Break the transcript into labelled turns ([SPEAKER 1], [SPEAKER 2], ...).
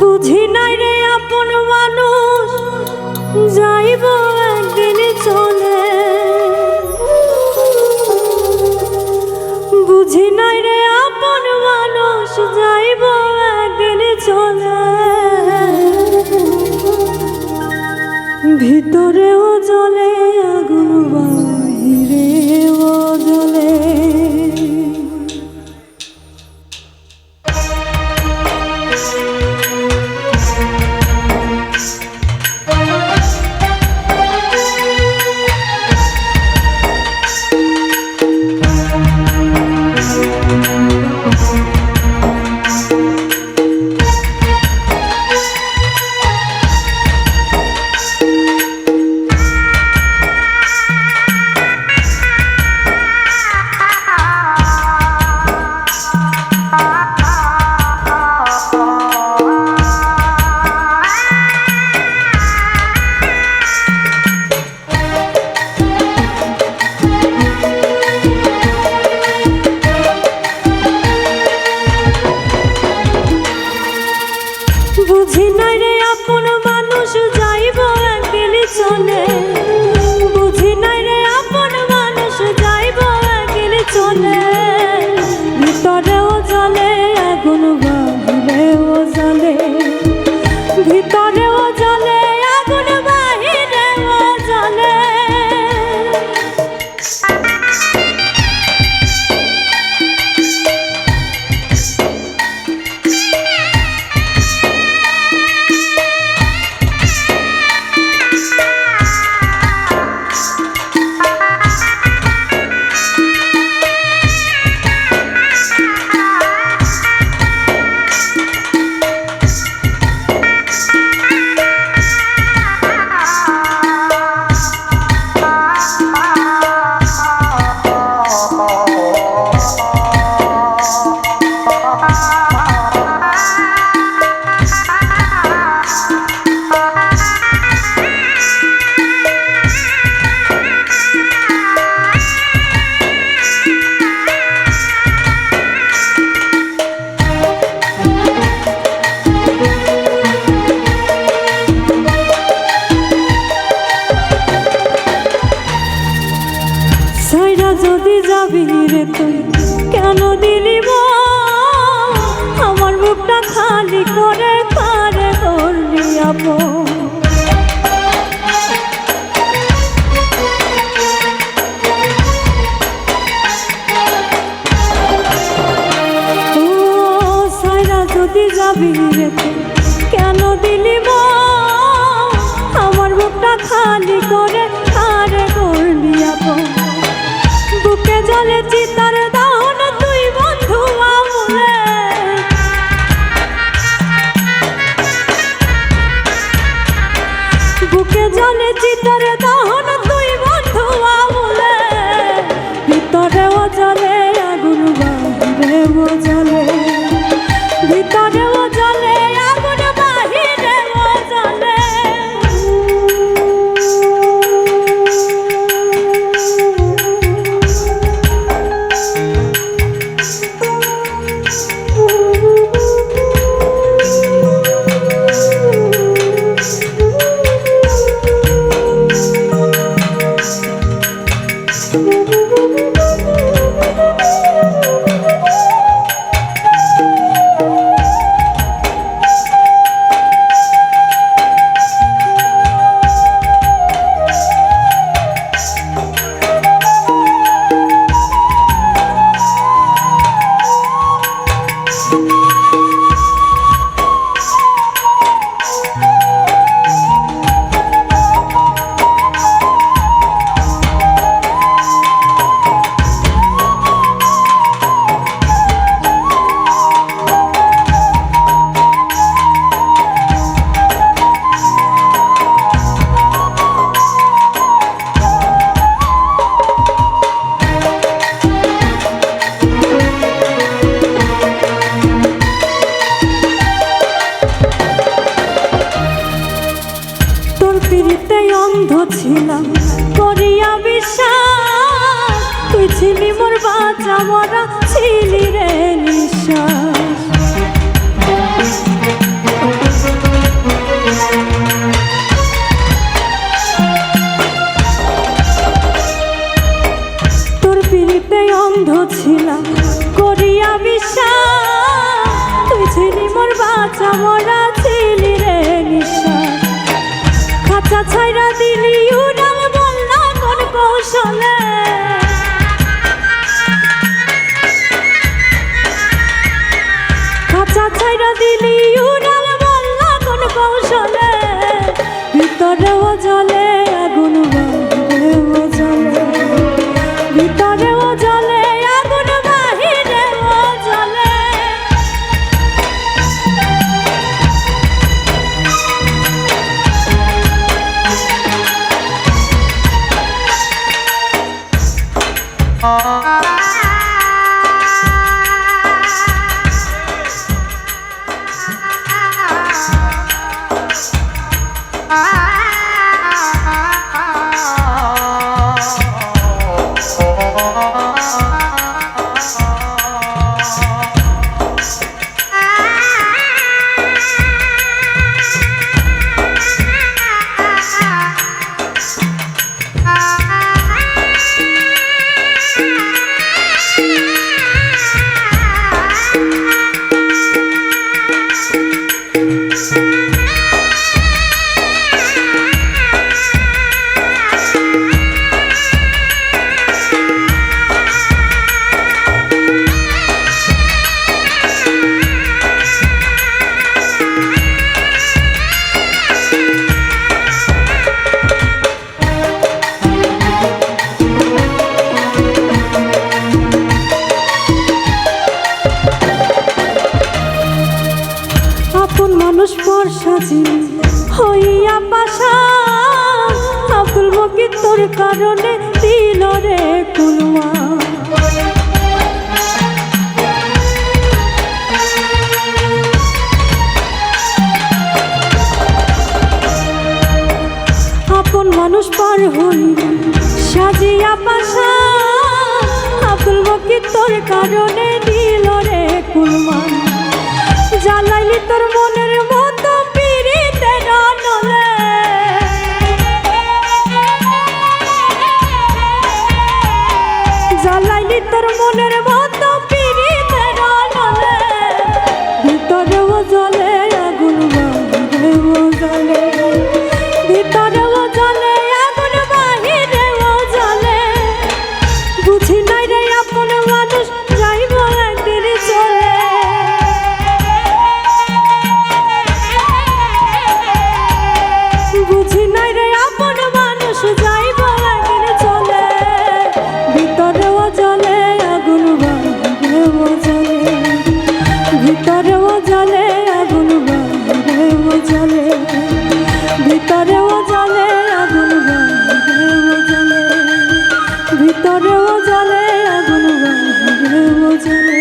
[SPEAKER 1] বুঝি নাই রে আপন মানুষ যাইব হারাতে যাবি রে তুই? কেন দিলি আমার বুকটা খালি করে কারে করলি যদি যাবি যাওয়ারা ছিলি রে নিশা সুন্দর সাজি হইয়া পাশা। আব্দুল মকির তোর কারণে দিল রে কুলমা আপন মানুষ পার হইল সাজিয়া পাশা। আব্দুল মকির তোর কারণে দিল রে কুলমান অন্তরেও জ্বলে আগুন বাহিরেও জ্বলে